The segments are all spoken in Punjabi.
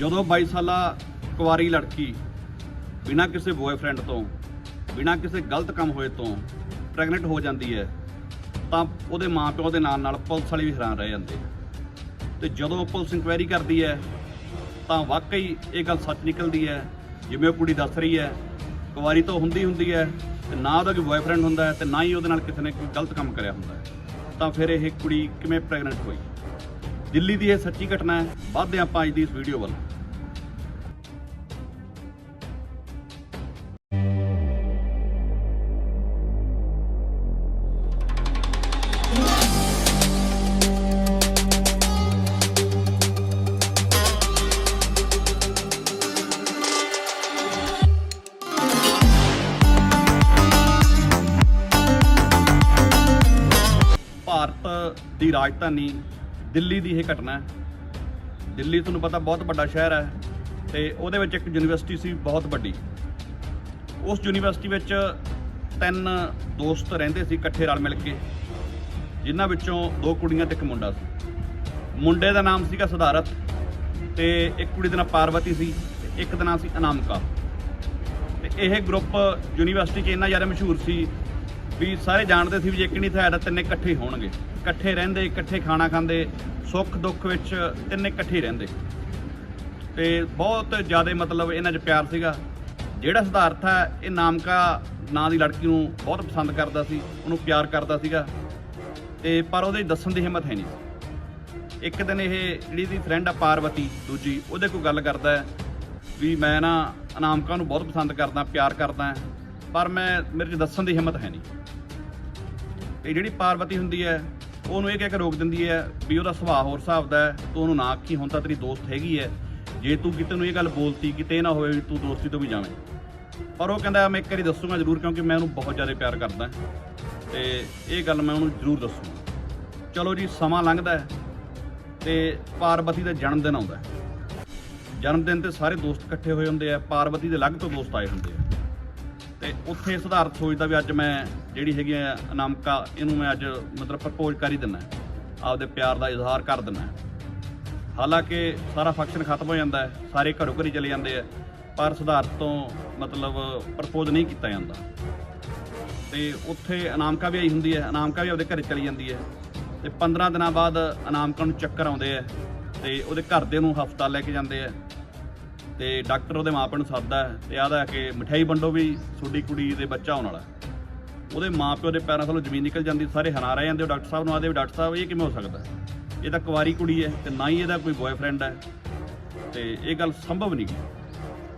ਜਦੋਂ 22 ਸਾਲਾ ਕੁਆਰੀ ਲੜਕੀ ਬਿਨਾਂ ਕਿਸੇ ਬॉयਫ੍ਰੈਂਡ ਤੋਂ, ਬਿਨਾਂ ਕਿਸੇ ਗਲਤ ਕੰਮ ਹੋਏ ਤੋਂ ਪ੍ਰੈਗਨੈਂਟ ਹੋ ਜਾਂਦੀ ਹੈ, ਤਾਂ ਉਹਦੇ ਮਾਪਿਓ ਦੇ ਨਾਲ ਨਾਲ ਪੁਲਿਸ ਵਾਲੇ ਵੀ ਹੈਰਾਨ ਰਹਿ ਜਾਂਦੇ ਆ। ਤੇ ਜਦੋਂ ਪੁਲਿਸ ਇਨਕੁਆਇਰੀ ਕਰਦੀ ਹੈ, ਤਾਂ ਵਾਕਈ ਇਹ ਗੱਲ ਸੱਚ ਨਿਕਲਦੀ ਹੈ, ਜਿਵੇਂ ਉਹ ਕੁੜੀ ਦੱਸ ਰਹੀ ਹੈ, ਕੁਵਾਰੀ ਤੋਂ ਹੁੰਦੀ ਹੁੰਦੀ ਹੈ, ਤੇ ਨਾ ਉਹਦਾ ਕੋਈ ਬॉयਫ੍ਰੈਂਡ ਹੁੰਦਾ ਹੈ ਤੇ ਨਾ ਹੀ ਉਹਦੇ ਨਾਲ ਕਿਸੇ ਨੇ ਕੋਈ ਗਲਤ ਕੰਮ ਕਰਿਆ ਹੁੰਦਾ ਹੈ। ਤਾਂ ਫਿਰ ਇਹ ਕੁੜੀ ਕਿਵੇਂ ਪ੍ਰੈਗਨੈਂਟ ਹੋਈ? ਦਿੱਲੀ ਦੀ ਇਹ ਸੱਚੀ ਘਟਨਾ ਹੈ ਵੱਧਦੇ ਹਾਂ ਆਪਾਂ ਅੱਜ ਦੀ ਇਸ ਵੀਡੀਓ ਵੱਲ। ਦੀ ਰਾਜਧਾਨੀ ਦਿੱਲੀ ਦੀ ਇਹ ਘਟਨਾ ਹੈ। ਦਿੱਲੀ ਤੁਹਾਨੂੰ ਪਤਾ ਬਹੁਤ ਵੱਡਾ ਸ਼ਹਿਰ ਹੈ ਤੇ ਉਹਦੇ ਵਿੱਚ ਇੱਕ ਯੂਨੀਵਰਸਿਟੀ ਸੀ ਬਹੁਤ ਵੱਡੀ। ਉਸ ਯੂਨੀਵਰਸਿਟੀ ਵਿੱਚ ਤਿੰਨ ਦੋਸਤ ਰਹਿੰਦੇ ਸੀ ਇਕੱਠੇ ਰਲ ਮਿਲ ਕੇ, ਜਿਨ੍ਹਾਂ ਵਿੱਚੋਂ ਦੋ ਕੁੜੀਆਂ ਤੇ ਇੱਕ ਮੁੰਡਾ ਸੀ। ਮੁੰਡੇ ਦਾ ਨਾਮ ਸੀਗਾ ਸਿਧਾਰਥ ਤੇ ਇੱਕ ਕੁੜੀ ਦਾ ਨਾਮ ਪਾਰਵਤੀ ਸੀ ਤੇ ਇੱਕ ਦਾ ਨਾਮ ਸੀ ਅਨਾਮਿਕਾ। ਤੇ ਇਹ ਗਰੁੱਪ ਯੂਨੀਵਰਸਿਟੀ 'ਚ ਇੰਨਾ ਜ਼ਿਆਦਾ ਮਸ਼ਹੂਰ ਸੀ ਵੀ ਸਾਰੇ ਜਾਣਦੇ ਸੀ ਵੀ ਜੇ ਇੱਕ ਨਹੀਂ ਤਾਂ ਤਿੰਨੇ ਇਕੱਠੇ ਹੋਣਗੇ। ਇਕੱਠੇ ਰਹਿੰਦੇ, ਇਕੱਠੇ ਖਾਣਾ ਖਾਂਦੇ, ਸੁੱਖ ਦੁੱਖ ਵਿੱਚ ਤਿੰਨੇ ਇਕੱਠੇ ਰਹਿੰਦੇ। ਤੇ ਬਹੁਤ ਜ਼ਿਆਦਾ ਮਤਲਬ ਇਹਨਾਂ 'ਚ ਪਿਆਰ ਸੀਗਾ। ਜਿਹੜਾ ਸਿਧਾਰਥ ਹੈ, ਇਹ ਨਾਮਕਾ ਨਾਂ ਦੀ ਲੜਕੀ ਨੂੰ ਬਹੁਤ ਪਸੰਦ ਕਰਦਾ ਸੀ, ਉਹਨੂੰ ਪਿਆਰ ਕਰਦਾ ਸੀਗਾ। ਤੇ ਪਰ ਉਹਦੇ ਦੱਸਣ ਦੀ ਹਿੰਮਤ ਹੈ ਨਹੀਂ ਇੱਕ ਦਿਨ ਇਹ ਜਿਹੜੀ ਦੀ ਫਰੈਂਡ ਆ ਪਾਰਵਤੀ, ਦੂਜੀ, ਉਹਦੇ ਕੋਲ ਗੱਲ ਕਰਦਾ ਹੈ ਵੀ ਮੈਂ ਨਾ ਅਨਾਮਕਾ ਨੂੰ ਬਹੁਤ ਪਸੰਦ ਕਰਦਾ, ਪਿਆਰ ਕਰਦਾ ਪਰ ਮੈਂ, ਮੇਰੇ 'ਚ ਦੱਸਣ ਦੀ ਹਿੰਮਤ ਹੈ ਨਹੀਂ। ਤੇ ਜਿਹੜੀ ਪਾਰਵਤੀ ਹੁੰਦੀ ਹੈ ਉਹਨੂੰ ਇਹ ਕਹਿ ਕੇ ਰੋਕ ਦਿੰਦੀ ਹੈ ਵੀ ਉਹਦਾ ਸੁਭਾਅ ਹੋਰ ਹਿਸਾਬ ਦਾ ਹੈ, ਤੂੰ ਉਹਨੂੰ ਨਾ ਆਖੀ, ਹੁਣ ਤਾਂ ਤੇਰੀ ਦੋਸਤ ਹੈਗੀ ਹੈ। ਜੇ ਤੂੰ ਕਿਤੇ ਨੂੰ ਇਹ ਗੱਲ ਬੋਲਤੀ, ਕਿਤੇ ਇਹ ਨਾ ਹੋਵੇ ਵੀ ਤੂੰ ਦੋਸਤੀ ਤੋਂ ਵੀ ਜਾਵੇਂ। ਪਰ ਉਹ ਕਹਿੰਦਾ, ਮੈਂ ਇੱਕ ਵਾਰੀ ਦੱਸੂਗਾ ਜ਼ਰੂਰ, ਕਿਉਂਕਿ ਮੈਂ ਉਹਨੂੰ ਬਹੁਤ ਜ਼ਿਆਦਾ ਪਿਆਰ ਕਰਦਾ। ਤੇ ਇਹ ਗੱਲ ਮੈਂ ਉਹਨੂੰ ਜ਼ਰੂਰ ਦੱਸੂਗਾ। ਚਲੋ ਜੀ, ਸਮਾਂ ਲੰਘਦਾ ਹੈ ਤੇ ਪਾਰਵਤੀ ਦਾ ਜਨਮ ਦਿਨ ਆਉਂਦਾ ਹੈ। ਜਨਮ ਦਿਨ ਤੇ ਸਾਰੇ ਦੋਸਤ ਇਕੱਠੇ ਹੋਏ ਹੁੰਦੇ ਆ। ਪਾਰਵਤੀ ਦੇ ਅਲੱਗ ਤੋਂ ਦੋਸਤ ਆਏ ਹੁੰਦੇ ਆ। ਤੇ ਉੱਥੇ ਸਿਧਾਰਥ ਸੋਚਦਾ ਵੀ ਅੱਜ ਮੈਂ ਜਿਹੜੀ ਹੈਗੀ ਆ ਅਨਾਮਕਾ, ਇਹਨੂੰ ਮੈਂ ਅੱਜ ਮਤਲਬ ਪ੍ਰਪੋਜ਼ ਕਰ ਹੀ। ਦਿੰਨਾ ਆਪਦੇ ਪਿਆਰ ਦਾ ਇਜ਼ਹਾਰ ਕਰ ਦਿੰਨਾ ਹਾਲਾਂਕਿ ਸਾਰਾ ਫੰਕਸ਼ਨ ਖਤਮ ਹੋ ਜਾਂਦਾ ਹੈ, ਸਾਰੇ ਘਰੋਂ ਘਰੀ ਚਲੇ ਜਾਂਦੇ ਆ, ਪਰ ਸਿਧਾਰਥ ਤੋਂ ਮਤਲਬ ਪ੍ਰਪੋਜ਼ ਨਹੀਂ ਕੀਤਾ ਜਾਂਦਾ। ਤੇ ਉੱਥੇ ਅਨਾਮਕਾ ਵੀ ਆਈ ਹੁੰਦੀ ਹੈ, ਅਨਾਮਕਾ ਵੀ ਆਪਦੇ ਘਰੇ ਚਲੀ ਜਾਂਦੀ ਹੈ। ਤੇ 15 ਦਿਨਾਂ ਬਾਅਦ ਅਨਾਮਕਾ ਨੂੰ ਚੱਕਰ ਆਉਂਦੇ ਆ ਤੇ ਉਹਦੇ ਘਰ ਦੇ ਨੂੰ ਹਸਪਤਾਲ ਲੈ ਕੇ ਜਾਂਦੇ ਆ। ਤੇ ਡਾਕਟਰ ਉਹਦੇ ਮਾਪਿਆਂ ਨੂੰ ਸੱਦਦਾ ਹੈ ਤੇ ਆਦਾ ਕਿ ਮਠਿਆਈ ਵੰਡੋ ਵੀ ਤੁਹਾਡੀ ਕੁੜੀ ਦੇ ਬੱਚਾ ਹੋਣ ਵਾਲਾ। ਹੈ। ਉਹਦੇ ਮਾਪਿਓ ਦੇ ਪੈਰਾਂ ਥੱਲੋਂ ਜ਼ਮੀਨ ਨਿਕਲ ਜਾਂਦੀ, ਸਾਰੇ ਹਨਾ ਰਹਿ ਜਾਂਦੇ, ਉਹ ਡਾਕਟਰ ਸਾਹਿਬ ਨੂੰ ਆਦੇ ਵੀ ਡਾਕਟਰ ਸਾਹਿਬ ਇਹ ਕਿਵੇਂ ਹੋ ਸਕਦਾ? ਇਹ ਤਾਂ ਕੁਵਾਰੀ ਕੁੜੀ ਹੈ ਤੇ ਨਾ ਹੀ ਇਹਦਾ ਕੋਈ ਬॉयਫ੍ਰੈਂਡ ਹੈ ਤੇ ਇਹ ਗੱਲ ਸੰਭਵ ਨਹੀਂ ਗੀ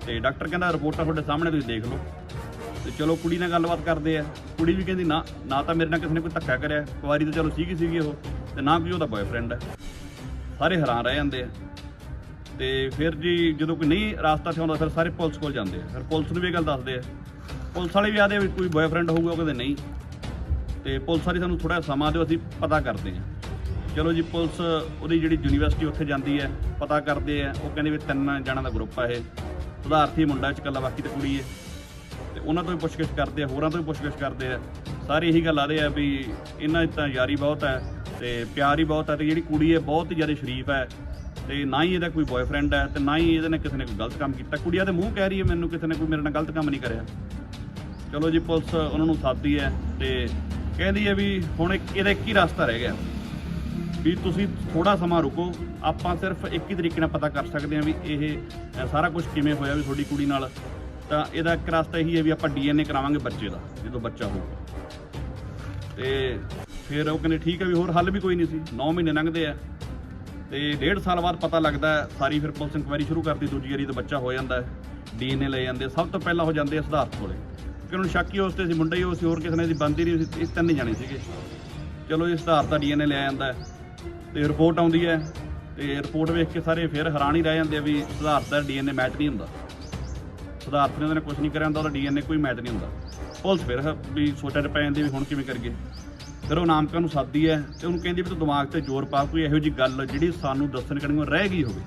ਤੇ ਡਾਕਟਰ ਕਹਿੰਦਾ ਰਿਪੋਰਟਾਂ ਤੁਹਾਡੇ ਸਾਹਮਣੇ, ਤੁਸੀਂ ਦੇਖ ਲਓ। ਤੇ ਚਲੋ ਕੁੜੀ ਨਾਲ ਗੱਲਬਾਤ ਕਰਦੇ ਆ। ਕੁੜੀ ਵੀ ਕਹਿੰਦੀ ਨਾ ਨਾ ਤਾਂ ਮੇਰੇ ਨਾਲ ਕਿਸੇ ਨੇ ਕੋਈ ਧੱਕਾ ਕਰਿਆ। ਕੁਵਾਰੀ ਤਾਂ ਚਲੋ ਸੀਗੀ ਸੀਗੀ ਉਹ, ਤੇ ਨਾ ਕੋਈ ਉਹਦਾ ਬॉयਫ੍ਰੈਂਡ ਹੈ। ਸਾਰੇ ਹੈਰਾਨ ਰਹਿ ਜਾਂਦੇ ਆ। ਤੇ ਫਿਰ ਜੀ ਜਦੋਂ ਕੋਈ ਨਹੀਂ ਰਾਸਤਾ ਸਿਆਉਂਦਾ ਫਿਰ ਸਾਰੇ ਪੁਲਿਸ ਕੋਲ ਜਾਂਦੇ ਆ। ਫਿਰ ਪੁਲਿਸ ਨੂੰ ਵੀ ਇਹ ਗੱਲ ਦੱਸਦੇ ਆ। ਪੁਲਿਸ ਵਾਲੇ ਵੀ ਆਦੇ ਵੀ ਕੋਈ ਬॉयਫ੍ਰੈਂਡ ਹੋਊਗਾ, ਉਹ ਕਹਿੰਦੇ ਨਹੀਂ। ਤੇ ਪੁਲਿਸ ਵਾਲੀ ਸਾਨੂੰ ਥੋੜਾ ਸਮਾਂ ਦਿਓ, ਅਸੀਂ ਪਤਾ ਕਰਦੇ ਆ। ਚਲੋ ਜੀ, ਪੁਲਿਸ ਉਹਦੀ ਜਿਹੜੀ ਯੂਨੀਵਰਸਿਟੀ ਉੱਥੇ ਜਾਂਦੀ ਹੈ, ਪਤਾ ਕਰਦੇ ਆ। ਉਹ ਕਹਿੰਦੇ ਵੀ ਤਿੰਨ ਜਣਾਂ ਦਾ ਗਰੁੱਪ ਆ ਇਹ। ਸੁਧਾਰਥੀ ਮੁੰਡਾ ਚ ਇਕੱਲਾ, ਬਾਕੀ ਤੇ ਕੁੜੀ ਹੈ। ਤੇ ਉਹਨਾਂ ਤੋਂ ਵੀ ਪੁੱਛਗਿੱਛ ਕਰਦੇ ਆ, ਹੋਰਾਂ ਤੋਂ ਵੀ ਪੁੱਛਗਿੱਛ ਕਰਦੇ ਆ। ਸਾਰੇ ਇਹੀ ਗੱਲ ਆ ਰਹੇ ਆ ਵੀ ਇਹਨਾਂ 'ਚ ਤਾਂ ਯਾਰੀ ਬਹੁਤ ਹੈ ਤੇ ਪਿਆਰ ਹੀ ਬਹੁਤ ਹੈ ਤੇ ਜਿਹੜੀ ਕੁੜੀ ਹੈ, ਬਹੁਤ ਹੀ ਜ਼ਿਆਦਾ ਸ਼ਰੀਫ ਹੈ। ਤੇ ਨਾ ਹੀ ਇਹਦਾ ਕੋਈ ਬॉयਫ੍ਰੈਂਡ ਹੈ ਤੇ ਨਾ ਹੀ ਇਹਦੇ ਨਾਲ ਕਿਸੇ ਨੇ ਕੋਈ ਗਲਤ ਕੰਮ ਕੀਤਾ। ਕੁੜੀਆਂ ਦੇ ਮੂੰਹ ਕਹਿ ਰਹੀ ਹੈ ਮੈਨੂੰ, ਕਿਸੇ ਨੇ ਕੋਈ ਮੇਰੇ ਨਾਲ ਗਲਤ ਕੰਮ ਨਹੀਂ ਕਰਿਆ। ਚਲੋ ਜੀ, ਪੁਲਿਸ ਉਹਨਾਂ ਨੂੰ ਸਾਥਦੀ ਹੈ ਤੇ ਕਹਿੰਦੀ ਹੈ ਵੀ ਹੁਣ ਇੱਕ, ਇਹਦਾ ਇੱਕ ਹੀ ਰਸਤਾ ਰਹਿ ਗਿਆ ਵੀ ਤੁਸੀਂ ਥੋੜਾ ਸਮਾਂ ਰੁਕੋ, ਆਪਾਂ ਸਿਰਫ ਇੱਕ ਹੀ ਤਰੀਕੇ ਨਾਲ ਪਤਾ ਕਰ ਸਕਦੇ ਹਾਂ ਵੀ ਇਹ ਸਾਰਾ ਕੁਝ ਕਿਵੇਂ ਹੋਇਆ ਵੀ ਤੁਹਾਡੀ ਕੁੜੀ ਨਾਲ। ਤਾਂ ਇਹਦਾ ਇੱਕ ਰਸਤਾ ਇਹੀ ਹੈ ਵੀ ਆਪਾਂ ਡੀਐਨਏ ਕਰਾਵਾਂਗੇ ਬੱਚੇ ਦਾ, ਜਦੋਂ ਬੱਚਾ ਹੋਊਗਾ ਤੇ ਫਿਰ ਉਹ ਕਹਿੰਦੇ, ਠੀਕ ਹੈ ਵੀ ਹੋਰ ਹੱਲ ਵੀ ਕੋਈ ਨਹੀਂ ਸੀ। 9 ਮਹੀਨੇ ਲੰਘਦੇ ਆ। ਤੇ ਡੇਢ ਸਾਲ ਬਾਅਦ ਪਤਾ ਲੱਗਦਾ ਸਾਰੀ ਫਿਰ ਪੁਲਿਸ ਇਨਕੁਆਇਰੀ ਸ਼ੁਰੂ ਕਰਦੀ ਦੂਜੀ ਵਾਰੀ ਤਾਂ ਬੱਚਾ ਹੋ ਜਾਂਦਾ ਹੈ ਡੀਐਨਏ ਲੈ ਜਾਂਦੇ ਸਭ ਤੋਂ ਪਹਿਲਾਂ ਹੋ ਜਾਂਦੇ ਸਿਧਾਰਥ ਕੋਲੇ। ਕਿਉਂਕਿ ਉਹਨੂੰ ਸ਼ੱਕ ਹੀ ਉਸ ਤੇ ਸੀ, ਮੁੰਡਾ ਹੀ ਉਹ ਸੀ, ਹੋਰ ਕਿਸੇ ਨੇ ਸੀ ਬੰਦੀ ਨਹੀਂ ਸੀ, ਇਸ ਤਿੰਨ ਜਾਣੇ ਸੀਗੇ। ਚਲੋ ਇਹ ਸਿਧਾਰਥ ਦਾ ਡੀਐਨਏ ਲੈ ਜਾਂਦਾ ਹੈ, ਤੇ ਰਿਪੋਰਟ ਆਉਂਦੀ ਹੈ, ਤੇ ਰਿਪੋਰਟ ਵੇਖ ਕੇ ਸਾਰੇ ਫਿਰ ਹੈਰਾਨ ਹੀ ਰਹਿ ਜਾਂਦੇ ਆ ਵੀ ਸਿਧਾਰਥ ਦਾ ਡੀਐਨਏ ਮੈਚ ਨਹੀਂ ਹੁੰਦਾ। ਸਿਧਾਰਥ ਨੇ ਉਹਨੇ ਕੁਝ ਨਹੀਂ ਕਰਿਆ ਹੁੰਦਾ, ਉਹਦਾ ਡੀਐਨਏ ਕੋਈ ਮੈਚ ਨਹੀਂ ਹੁੰਦਾ। ਪੁਲਿਸ ਫਿਰ ਵੀ ਸੋਚਣ 'ਚ ਪੈ ਜਾਂਦੀ ਵੀ ਹੁਣ ਕਿਵੇਂ ਕਰੀਏ। ਫਿਰ ਉਹ ਨਾਮਕਾ ਨੂੰ ਸੱਦਦੀ ਹੈ ਤੇ ਉਹਨੂੰ ਕਹਿੰਦੀ ਵੀ ਤੂੰ ਦਿਮਾਗ ਤੇ ਜ਼ੋਰ ਪਾ, ਕੋਈ ਇਹੋ ਜੀ ਗੱਲ ਜਿਹੜੀ ਸਾਨੂੰ ਦੱਸਣ ਕਣੀਓ ਰਹਿ ਗਈ ਹੋਵੇ।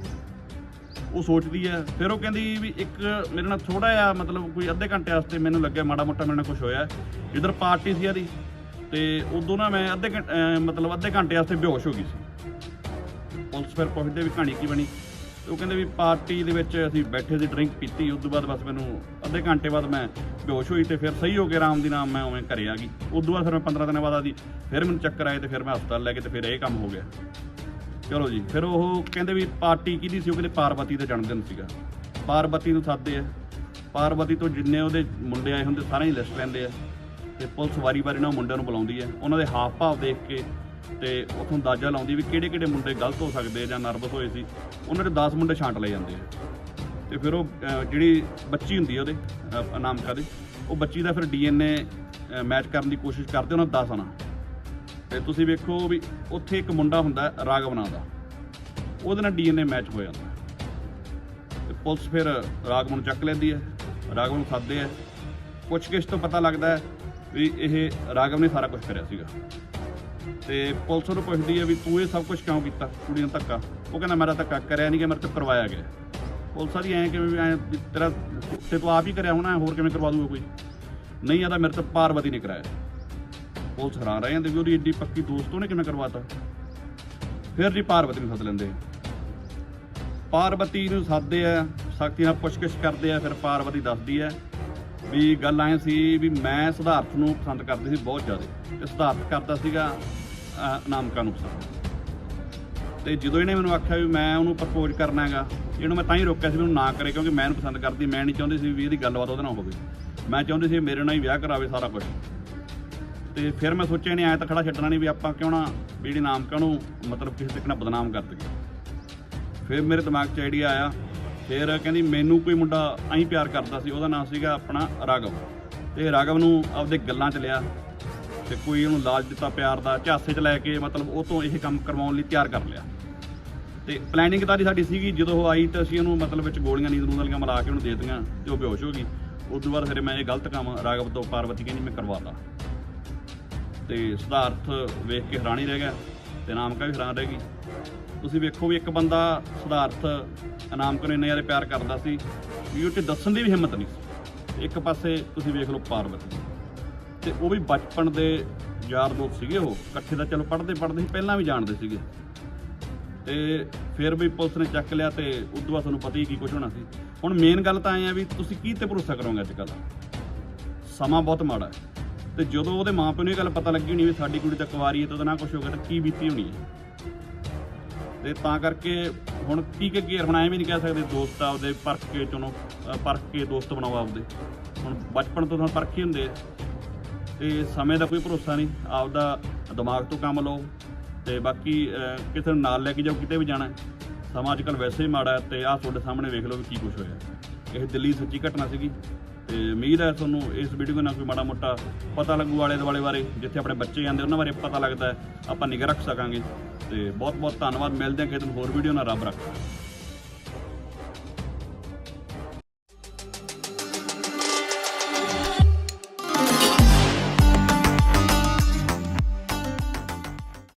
ਉਹ ਸੋਚਦੀ ਹੈ, ਫਿਰ ਉਹ ਕਹਿੰਦੀ ਵੀ ਇੱਕ ਮੇਰੇ ਨਾਲ ਥੋੜਾ ਜਿਹਾ ਮਤਲਬ ਕੋਈ ਅੱਧੇ ਘੰਟੇ ਵਾਸਤੇ ਮੈਨੂੰ ਲੱਗਿਆ ਮਾੜਾ ਮੋਟਾ ਮੇਰੇ ਨਾਲ ਕੁਝ ਹੋਇਆ। ਇਧਰ ਪਾਰਟੀ ਸੀ ਇਹਦੀ ਤੇ ਉਦੋਂ ਨਾ ਮੈਂ ਅੱਧੇ ਘੰ- ਮਤਲਬ ਅੱਧੇ ਘੰਟੇ ਵਾਸਤੇ ਬੇਹੋਸ਼ ਹੋ ਗਈ ਸੀ। ਪੁਲਿਸ ਫਿਰ ਪੁੱਛਦੇ ਵੀ ਕਹਾਣੀ ਕੀ ਬਣੀ? ਉਹ ਕਹਿੰਦੇ ਵੀ ਪਾਰਟੀ ਦੇ ਵਿੱਚ ਅਸੀਂ ਬੈਠੇ ਸੀ ਡਰਿੰਕ ਪੀਤੀ, ਉਸ ਤੋਂ ਬਾਅਦ ਬਸ ਮੈਨੂੰ ਅੱਧੇ ਘੰਟੇ ਬਾਅਦ ਮੈਂ ਬੇਹੋਸ਼ ਹੋਈ ਤੇ ਫਿਰ ਸਹੀ ਹੋ ਕੇ ਆਰਾਮ ਦੀ ਨਾਮ ਮੈਂ ਉਵੇਂ ਘਰੇ ਆ ਗਈ। ਉਸ ਤੋਂ ਬਾਅਦ ਫਿਰ ਮੈਂ 15 ਦਿਨਾਂ ਬਾਅਦ ਆਦੀ ਫਿਰ ਮੈਨੂੰ ਚੱਕਰ ਆਏ ਤੇ ਫਿਰ ਮੈਂ ਹਸਪਤਾਲ ਲੈ ਕੇ ਤੇ ਫਿਰ ਇਹ ਕੰਮ ਹੋ ਗਿਆ। ਚਲੋ ਜੀ, ਫਿਰ ਉਹ ਕਹਿੰਦੇ ਵੀ ਪਾਰਟੀ ਕਿਹਦੀ ਸੀ? ਉਹ ਕਹਿੰਦੇ ਪਾਰਵਤੀ ਦਾ ਜਨਮ ਦਿਨ ਸੀਗਾ। ਪਾਰਵਤੀ ਨੂੰ ਸੱਦਦੇ ਆ। ਪਾਰਵਤੀ ਤੋਂ ਜਿੰਨੇ ਉਹਦੇ ਮੁੰਡੇ ਆਏ ਹੁੰਦੇ, ਸਾਰੇ ਹੀ ਲਿਸਟ ਲੈਂਦੇ ਆ। ਤੇ ਪੁਲਿਸ ਵਾਰੀ-ਵਾਰੀ ਨਾਲ ਮੁੰਡਿਆਂ ਨੂੰ ਬੁਲਾਉਂਦੀ ਹੈ ਉਹਨਾਂ ਦੇ ਹਾਫ ਭਾਵ ਦੇਖ ਕੇ ਤੇ ਉਥੋਂ ਅੰਦਾਜ਼ਾ ਲਾਉਂਦੀ ਵੀ ਕਿਹੜੇ-ਕਿਹੜੇ ਮੁੰਡੇ ਗਲਤ ਹੋ ਸਕਦੇ ਜਾਂ ਨਰਵਸ ਹੋਏ ਸੀ ਉਹਨਾਂ ਦੇ 10 ਮੁੰਡੇ ਛਾਂਟ ਲਏ ਜਾਂਦੇ ਆ। ਤੇ ਫਿਰ ਉਹ ਜਿਹੜੀ ਬੱਚੀ ਹੁੰਦੀ ਆ ਉਹਦੇ ਅਹ, ਅਨਾਮਕਾ ਦੇ ਉਹ ਬੱਚੀ ਦਾ ਫਿਰ ਡੀਐਨਏ ਮੈਚ ਕਰਨ ਦੀ ਕੋਸ਼ਿਸ਼ ਕਰਦੇ ਉਹਨਾਂ 10 ਆਣਾ ਤੇ ਤੁਸੀਂ ਵੇਖੋ ਵੀ ਉੱਥੇ ਇੱਕ ਮੁੰਡਾ ਹੁੰਦਾ ਹੈ, ਰਾਘਵ ਨਾਂ ਦਾ ਉਹਦੇ ਨਾਲ ਡੀਐਨਏ ਮੈਚ ਹੋ ਜਾਂਦਾ। ਤੇ ਪੁਲਿਸ ਫਿਰ ਰਾਘਵ ਨੂੰ ਚੱਕ ਲੈਂਦੀ ਹੈ ਰਾਘਵ ਨੂੰ ਸੱਦਦੇ ਆ। ਪੁੱਛਗਿੱਛ ਤੋਂ ਪਤਾ ਲੱਗਦਾ ਹੈ ਵੀ ਇਹ ਰਾਘਵ ਨੇ ਸਾਰਾ ਕੁਝ ਕਰਿਆ ਸੀਗਾ। ਤੇ ਪੁਲਿਸ ਨੂੰ ਪੁੱਛਦੀ ਹੈ ਵੀ ਤੂੰ ਇਹ ਸਭ ਕੁਝ ਕਿਉਂ ਕੀਤਾ ਕੁੜੀ ਨੂੰ ਧੱਕਾ? ਉਹ ਕਹਿੰਦਾ ਮੇਰਾ ਧੱਕਾ ਕਰਿਆ ਨਹੀਂ ਕਿ ਮੇਰੇ ਤੋਂ ਕਰਵਾਇਆ ਗਿਆ। ਪੁਲਿਸ ਵਾਲੀ ਐਂ ਕਿਵੇਂ ਵੀ ਐਂ ਤੇਰਾ ਤੇ ਤੂੰ ਆਪ ਹੀ ਕਰਿਆ ਹੋਣਾ, ਹੋਰ ਕਿਵੇਂ ਕਰਵਾ ਦੂਗਾ ਕੋਈ? ਨਹੀਂ, ਆਦਾ ਮੇਰੇ ਤੋਂ ਪਾਰਵਤੀ ਨੇ ਕਰਾਇਆ। ਪੁਲਿਸ ਹੈਰਾਨ ਰਹੇ ਜਾਂਦੇ ਵੀ ਉਹਦੀ ਏਡੀ ਪੱਕੀ ਦੋਸਤ ਉਹਨੇ ਕਿਵੇਂ ਕਰਵਾਤਾ? ਫਿਰ ਜੀ ਪਾਰਵਤੀ ਨੂੰ ਸੱਦ ਲੈਂਦੇ ਪਾਰਵਤੀ ਨੂੰ ਸੱਦਦੇ ਆ ਸਖਤੀ ਨਾਲ ਪੁੱਛਗਿੱਛ ਕਰਦੇ ਆ, ਫਿਰ ਪਾਰਵਤੀ ਦੱਸਦੀ ਹੈ ਵੀ ਗੱਲ ਐ ਸੀ ਵੀ ਮੈਂ ਸਿਧਾਰਥ ਨੂੰ ਪਸੰਦ ਕਰਦੀ ਸੀ ਬਹੁਤ ਜ਼ਿਆਦਾ ਤੇ ਸਿਧਾਰਥ ਕਰਦਾ ਸੀਗਾ ਅਹ, ਨੂੰ ਪਸੰਦ। ਤੇ ਜਦੋਂ ਇਹਨੇ ਮੈਨੂੰ ਆਖਿਆ ਵੀ ਮੈਂ ਉਹਨੂੰ ਪ੍ਰਪੋਜ਼ ਕਰਨਾ ਹੈਗਾ ਇਹਨੂੰ ਮੈਂ ਤਾਂ ਹੀ ਰੋਕਿਆ ਸੀ ਵੀ ਉਹਨੂੰ ਨਾ ਕਰੇ ਕਿਉਂਕਿ ਮੈਂ ਇਹਨੂੰ ਪਸੰਦ ਕਰਦੀ ਮੈਂ ਨਹੀਂ ਚਾਹੁੰਦੀ ਸੀ ਵੀ ਇਹਦੀ ਗੱਲਬਾਤ ਉਹਦੇ ਨਾਲ ਹੋਵੇ। ਮੈਂ ਚਾਹੁੰਦੀ ਸੀ ਮੇਰੇ ਨਾਲ ਹੀ ਵਿਆਹ ਕਰਾਵੇ ਸਾਰਾ ਕੁਝ ਤੇ ਫਿਰ ਮੈਂ ਸੋਚਿਆ ਨਹੀਂ ਐ ਤਾਂ ਖੜਾ ਛੱਡਣਾ ਨਹੀਂ ਵੀ ਆਪਾਂ ਕਿਉਂ ਨਾ ਵੀ ਜਿਹੜੀ ਨਾਮਕਾ ਨੂੰ ਮਤਲਬ ਕਿਸੇ ਤਰੀਕੇ ਨਾਲ ਬਦਨਾਮ ਕਰ ਦਈਏ। ਫਿਰ ਮੇਰੇ ਦਿਮਾਗ 'ਚ ਆਈਡੀਆ ਆਇਆ ਫਿਰ ਕਹਿੰਦੀ ਮੈਨੂੰ ਕੋਈ ਮੁੰਡਾ ਐਂ ਪਿਆਰ ਕਰਦਾ ਸੀ, ਉਹਦਾ ਨਾਮ ਸੀਗਾ ਆਪਣਾ ਰਾਗਵ ਤੇ ਰਾਗਵ ਨੂੰ ਆਪਦੇ ਗੱਲਾਂ 'ਚ ਲਿਆ ਤੇ ਕੋਈ ਉਹਨੂੰ ਲਾਲਚ ਦਿੱਤਾ ਪਿਆਰ ਦਾ, ਝਾਸੇ 'ਚ ਲੈ ਕੇ ਮਤਲਬ ਉਹ ਤੋਂ ਇਹ ਕੰਮ ਕਰਵਾਉਣ ਲਈ ਤਿਆਰ ਕਰ ਲਿਆ। ਤੇ ਪਲੈਨਿੰਗ ਤਾਂ ਦੀ ਸਾਡੀ ਸੀਗੀ, ਜਦੋਂ ਉਹ ਆਈ ਤਾਂ ਅਸੀਂ ਉਹਨੂੰ ਮਤਲਬ ਵਿੱਚ ਗੋਲੀਆਂ, ਨੀਂਦ ਨੂੰ ਵਾਲੀਆਂ ਮਿਲਾ ਕੇ ਉਹਨੂੰ ਦੇ ਦਿੱਤੀਆਂ ਤੇ ਉਹ ਬੇਹੋਸ਼ ਹੋ ਗਈ। ਉਸ ਤੋਂ ਬਾਅਦ ਫਿਰ ਮੈਂ ਇਹ ਗਲਤ ਕੰਮ ਰਾਗਵ ਤੋਂ ਪਾਰਵਤੀ ਕਹਿੰਦੀ ਮੈਂ ਕਰਵਾਤਾ। ਤੇ ਸਿਧਾਰਥ ਵੇਖ ਕੇ ਹੈਰਾਨੀ ਰਹਿ ਗਿਆ ਤੇ ਨਾਮਕਾ ਵੀ ਹੈਰਾਨ ਰਹਿ ਗਈ। ਤੁਸੀਂ ਵੇਖੋ ਵੀ ਇੱਕ ਬੰਦਾ ਸਿਧਾਰਥ ਇਨਾਮ ਨੂੰ ਇੰਨੇ ਜ਼ਿਆਦਾ ਪਿਆਰ ਕਰਦਾ ਸੀ? ਵੀ ਉਹ ਤੇ ਦੱਸਣ ਦੀ ਵੀ ਹਿੰਮਤ ਨਹੀਂ ਸੀ। ਇੱਕ ਪਾਸੇ ਤੁਸੀਂ ਵੇਖ ਲਓ ਪਾਰਵਤੀ ਤੇ ਉਹ ਵੀ ਬਚਪਨ ਦੇ ਯਾਰ ਦੋਸਤ ਸੀਗੇ ਉਹ। ਇਕੱਠੇ ਤਾਂ ਚਲੋ ਪੜ੍ਹਦੇ ਪੜ੍ਹਦੇ ਸੀ, ਪਹਿਲਾਂ ਵੀ ਜਾਣਦੇ ਸੀਗੇ। ਤੇ ਫਿਰ ਵੀ ਪੁਲਿਸ ਨੇ ਚੱਕ ਲਿਆ ਤੇ ਉਦੋਂ ਬਾਅਦ ਤੁਹਾਨੂੰ ਪਤਾ ਹੀ ਕੀ ਕੁਝ ਹੋਣਾ ਸੀ। ਹੁਣ ਮੇਨ ਗੱਲ ਤਾਂ ਇਹ ਆ ਵੀ ਤੁਸੀਂ ਕੀ ਤੇ ਭਰੋਸਾ ਕਰੋਗੇ ਅੱਜ ਕੱਲ੍ਹ? ਸਮਾਂ ਬਹੁਤ ਮਾੜਾ ਹੈ। ਤੇ ਜਦੋਂ ਉਹਦੇ ਮਾਪਿਆਂ ਨੂੰ ਇਹ ਗੱਲ ਪਤਾ ਲੱਗੀ ਹੋਣੀ ਵੀ ਸਾਡੀ ਕੁੜੀ ਤਾਂ ਕੁਵਾਰੀ ਹੈ ਤਾਂ ਉਹਦਾ ਨਾ ਕੁਝ ਹੋ ਗਿਆ ਤਾਂ ਕੀ ਬੀਤੀ ਹੋਣੀ ਹੈ? ਤੇ ਤਾਂ ਕਰਕੇ ਹੁਣ ਕੀ ਕਿ ਘੇਰ ਐਵੇਂ ਵੀ ਨਹੀਂ ਕਹਿ ਸਕਦੇ ਦੋਸਤ ਆਪਦੇ ਪਰਖ ਕੇ ਚੁਣੋ ਅਹ ਪਰਖ ਕੇ ਦੋਸਤ ਬਣਾਓ ਆਪਦੇ। ਹੁਣ ਬਚਪਨ ਤੋਂ ਤਾਂ ਪਰਖ ਹੀ ਹੁੰਦੇ ਆ। ਤੇ ਸਮੇਂ ਦਾ ਕੋਈ ਭਰੋਸਾ ਨਹੀਂ ਆਪਦਾ ਦਿਮਾਗ ਤੋਂ ਕੰਮ ਲਓ। ਤੇ ਬਾਕੀ ਅਹ, ਕਿਸੇ ਨੂੰ ਨਾਲ ਲੈ ਕੇ ਜਾਓ ਕਿਤੇ ਵੀ ਜਾਣਾ। ਹੈ। ਸਮਾਂ ਅੱਜ ਕੱਲ੍ਹ ਵੈਸੇ ਹੀ ਮਾੜਾ ਹੈ ਤੇ ਆਹ ਤੁਹਾਡੇ ਸਾਹਮਣੇ ਵੇਖ ਲਓ ਵੀ ਕੀ ਕੁਝ ਹੋਇਆ। ਇਹ ਦਿੱਲੀ ਦੀ ਸੱਚੀ ਘਟਨਾ ਸੀਗੀ। ਤੇ ਉਮੀਦ ਹੈ ਤੁਹਾਨੂੰ ਇਸ ਵੀਡੀਓ ਨਾਲ ਕੋਈ ਮਾੜਾ ਮੋਟਾ ਪਤਾ ਲੱਗੂ ਆਲੇ ਦੁਆਲੇ ਬਾਰੇ। ਜਿੱਥੇ ਆਪਣੇ ਬੱਚੇ ਜਾਂਦੇ ਉਹਨਾਂ ਬਾਰੇ ਪਤਾ ਲੱਗਦਾ ਹੈ। ਆਪਾਂ ਨਿਗਰ ਰੱਖ ਸਕਾਂਗੇ। ਤੇ ਬਹੁਤ ਬਹੁਤ ਧੰਨਵਾਦ। ਮਿਲਦੇ ਹਾਂ ਕਿਸੇ ਦਿਨ ਹੋਰ ਵੀਡੀਓ ਨਾਲ। ਰੱਬ ਰੱਖਾ।